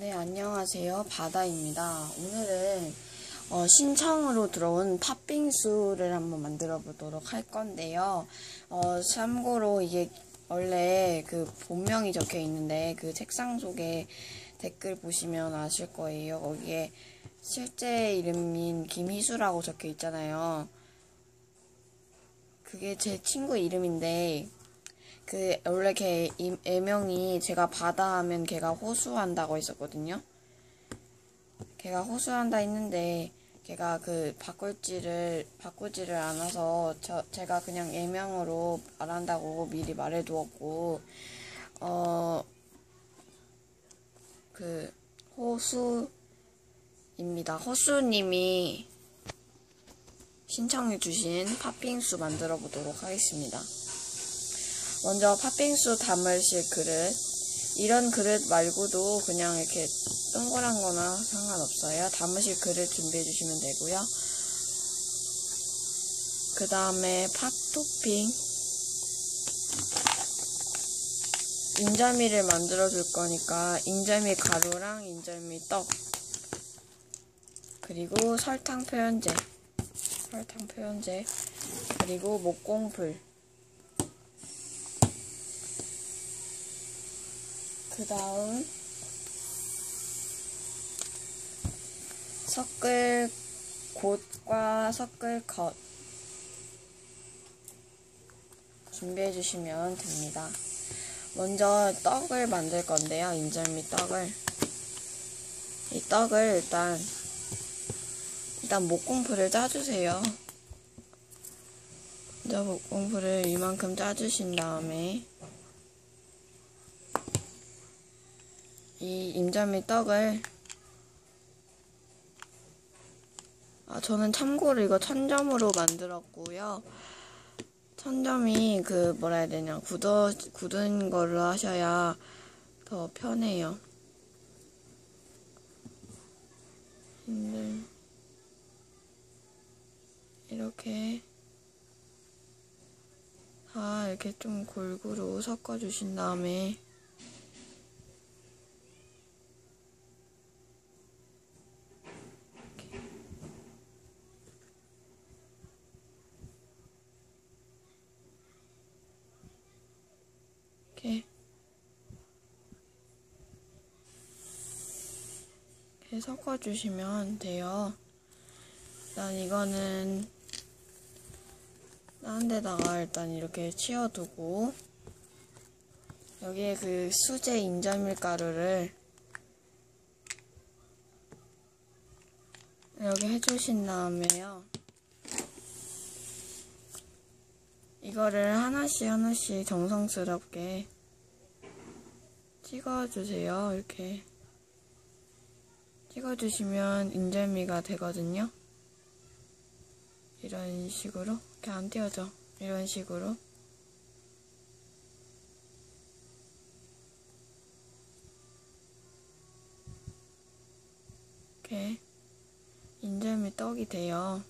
네, 안녕하세요. 바다입니다. 오늘은 어, 신청으로 들어온 팥빙수를 한번 만들어 보도록 할 건데요. 어, 참고로 이게 원래 그 본명이 적혀 있는데 그 책상 속에 댓글 보시면 아실 거예요. 거기에 실제 이름인 김희수라고 적혀 있잖아요. 그게 제 친구 이름인데 그 원래 걔 이- 애명이 제가 바다 하면 걔가 호수한다고 했었거든요. 걔가 호수한다 했는데 걔가 그 바꿀지를 바꾸지를 않아서 저 제가 그냥 애명으로 말한다고 미리 말해두었고 어 그 호수입니다. 호수님이 신청해주신 팥빙수 만들어 보도록 하겠습니다. 먼저 팥빙수 담으실 그릇. 이런 그릇 말고도 그냥 이렇게 동그란 거나 상관없어요. 담으실 그릇 준비해 주시면 되고요. 그 다음에 팥 토핑. 인절미를 만들어 줄 거니까 인절미 가루랑 인절미 떡. 그리고 설탕 표현제. 설탕 표현제. 그리고 목공풀. 그 다음 섞을 곳과 섞을 것 준비해 주시면 됩니다. 먼저 떡을 만들 건데요. 인절미 떡을 이 떡을 일단 일단 목공풀을 짜주세요. 먼저 목공풀을 이만큼 짜주신 다음에 이 인절미 떡을 아 저는 참고로 이거 천점으로 만들었고요. 천점이 그 뭐라 해야 되냐 굳어 굳은 걸로 하셔야 더 편해요. 근데 이렇게 다 이렇게 좀 골고루 섞어 주신 다음에 이렇게 이렇게 섞어주시면 돼요. 일단 이거는 딴 데다가 일단 이렇게 치워두고 여기에 그 수제 인절미 가루를 여기 해주신 다음에요. 이거를 하나씩 하나씩 정성스럽게 찍어주세요. 이렇게 찍어주시면 인절미가 되거든요. 이런 식으로 이렇게 안 띄어져. 이런 식으로 이렇게 인절미 떡이 돼요.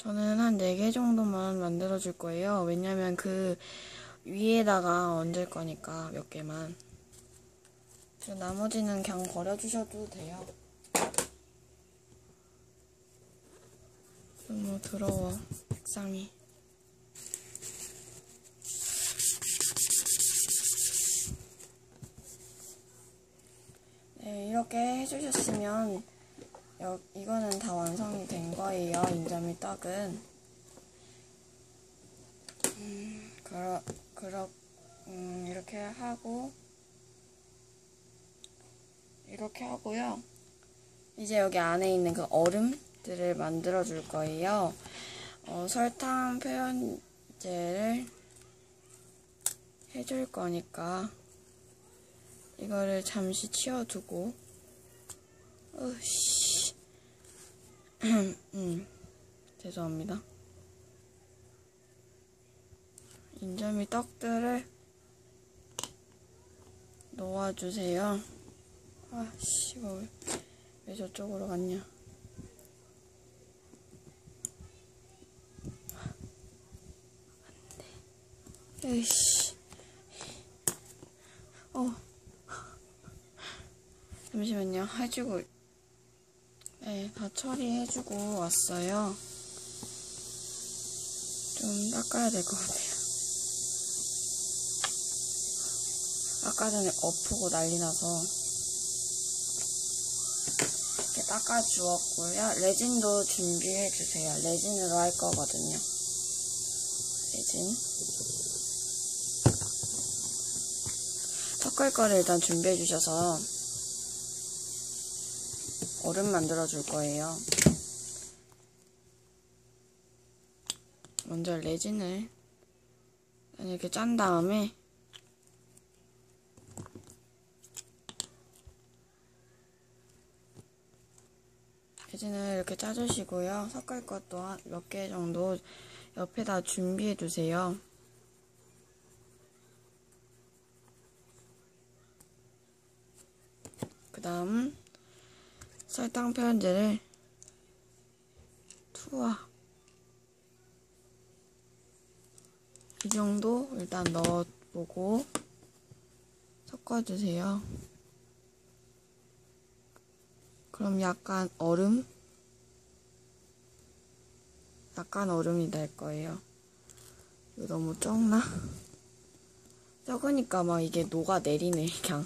저는 한 4개 정도만 만들어 줄 거예요. 왜냐면 그 위에다가 얹을 거니까 몇 개만. 나머지는 그냥 버려주셔도 돼요. 너무 더러워, 색상이. 네, 이렇게 해주셨으면 여, 이거는 다 완성이 된 거예요. 인절미 떡은. 음, 그러, 그러, 음, 이렇게 하고, 이렇게 하고요. 이제 여기 안에 있는 그 얼음들을 만들어 줄 거예요. 어, 설탕 표현제를 해줄 거니까, 이거를 잠시 치워두고, 으씨. 음, 죄송합니다. 인절미 떡들을 도와주세요. 아, 씨, 왜, 왜 저쪽으로 갔냐. 안 돼. 에이씨. 어. 잠시만요. 해주고, 네, 다 처리해주고 왔어요. 좀 닦아야 될 것 같아요. 아까 전에 엎고 난리 나서 이렇게 닦아주었고요. 레진도 준비해주세요. 레진으로 할 거거든요. 레진. 섞을 거를 일단 준비해주셔서 얼음 만들어 줄 거예요. 먼저 레진을 이렇게 짠 다음에 레진을 이렇게 짜주시고요. 섞을 것도 몇개 정도 옆에다 준비해 두세요. 그 다음 설탕 표현제를 투하 이 정도 일단 넣어보고 섞어주세요. 그럼 약간 얼음? 약간 얼음이 날 거예요. 이거 너무 적나? 적으니까 막 이게 녹아 내리네, 그냥.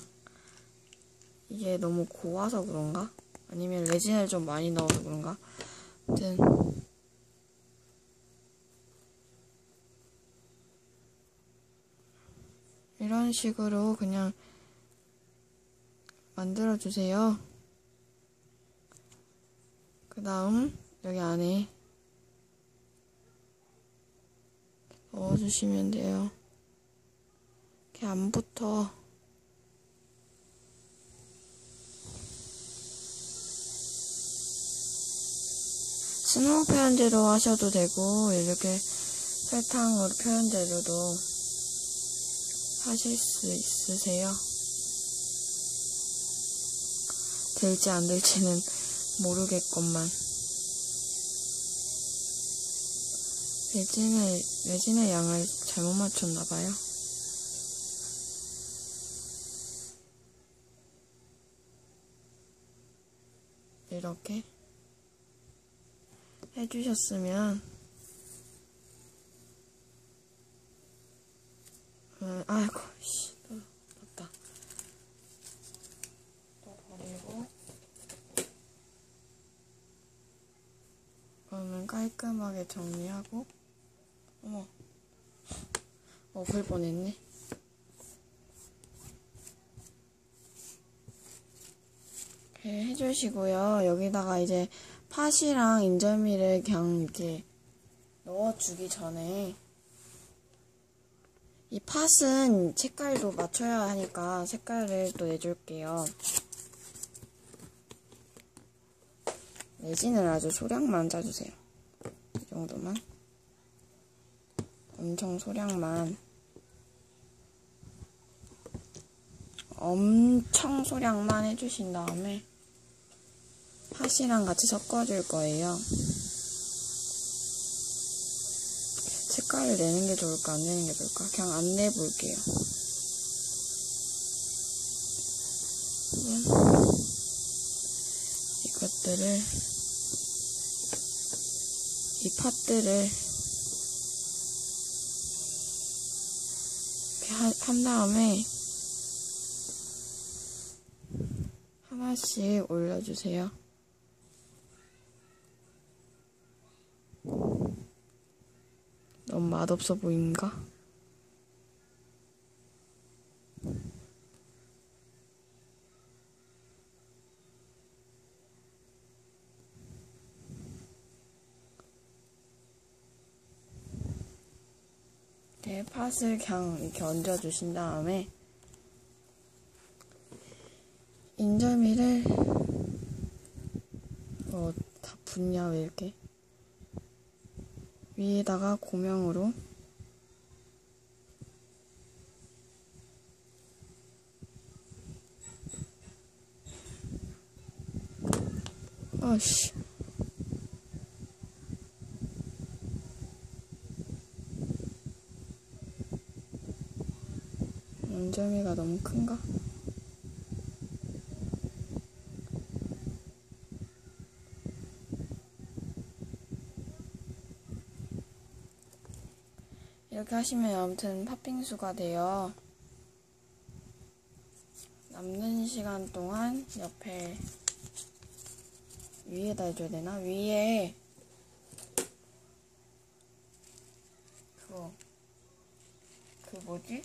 이게 너무 고와서 그런가? 아니면 레진을 좀 많이 넣어서 그런가? 아무튼 이런 식으로 그냥 만들어 주세요. 그 다음 여기 안에 넣어주시면 돼요. 이렇게 안 붙어. 스노우 표현제로 하셔도 되고 이렇게 설탕으로 표현제로도 하실 수 있으세요? 될지 안 될지는 모르겠건만 레진의, 레진의 양을 잘못 맞췄나봐요. 이렇게 해주셨으면. 음, 아이고 씨, 또 넣었다. 또 버리고. 그러면 깔끔하게 정리하고. 어머. 먹을 뻔했네. 이렇게 해주시고요. 여기다가 이제 팥이랑 인절미를 그냥 이렇게 넣어주기 전에 이 팥은 색깔도 맞춰야 하니까 색깔을 또 내줄게요. 레진을 아주 소량만 짜주세요. 이 정도만. 엄청 소량만. 엄청 소량만 해주신 다음에 팥이랑 같이 섞어줄 거예요. 색깔을 내는 게 좋을까, 안 내는 게 좋을까? 그냥 안 내볼게요. 이것들을, 이 팥들을 이렇게 한 다음에 하나씩 올려주세요. 너무 맛없어 보인가? 네, 팥을 그냥 이렇게 얹어주신 다음에 인절미를 어, 다 붓냐 왜 이렇게 위에다가 고명으로 아씨 원점이가 너무 큰가? 이렇게 하시면 아무튼 팥빙수가 돼요. 남는 시간 동안 옆에 위에다 해줘야 되나? 위에 그거 그 뭐지?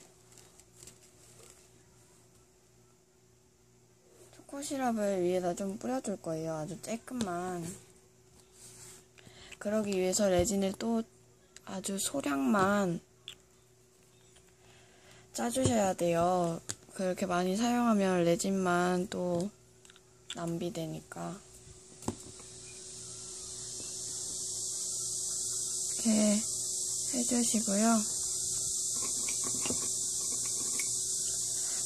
초코 시럽을 위에다 좀 뿌려줄 거예요. 아주 쬐끔만. 그러기 위해서 레진을 또 아주 소량만 짜주셔야 돼요. 그렇게 많이 사용하면 레진만 또 낭비되니까. 이렇게 해주시고요.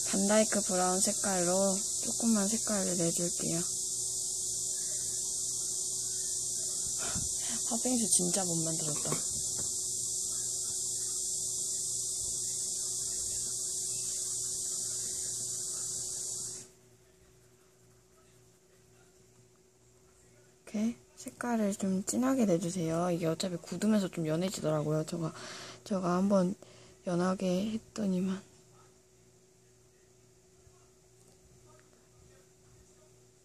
반다이크 브라운 색깔로 조금만 색깔을 내줄게요. 팥빙수 진짜 못 만들었다. 이렇게 색깔을 좀 진하게 내주세요. 이게 어차피 굳으면서 좀 연해지더라고요. 제가, 제가 한번 연하게 했더니만.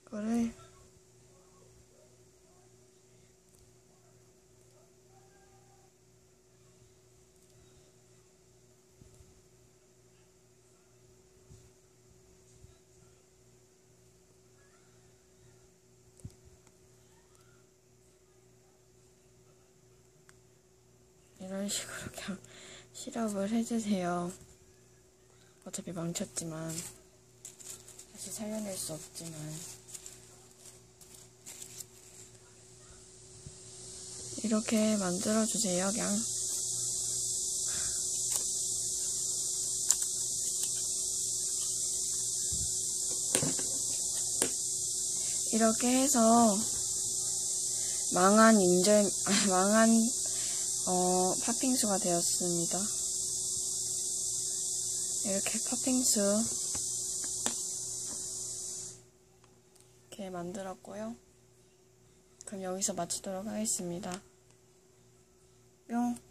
이거를 이런 식으로 그냥 시럽을 해주세요. 어차피 망쳤지만 다시 살려낼 수 없지만 이렇게 만들어 주세요. 그냥 이렇게 해서 망한 인절 아, 망한 어, 팥빙수가 되었습니다. 이렇게 팥빙수 이렇게 만들었고요. 그럼 여기서 마치도록 하겠습니다. 뿅.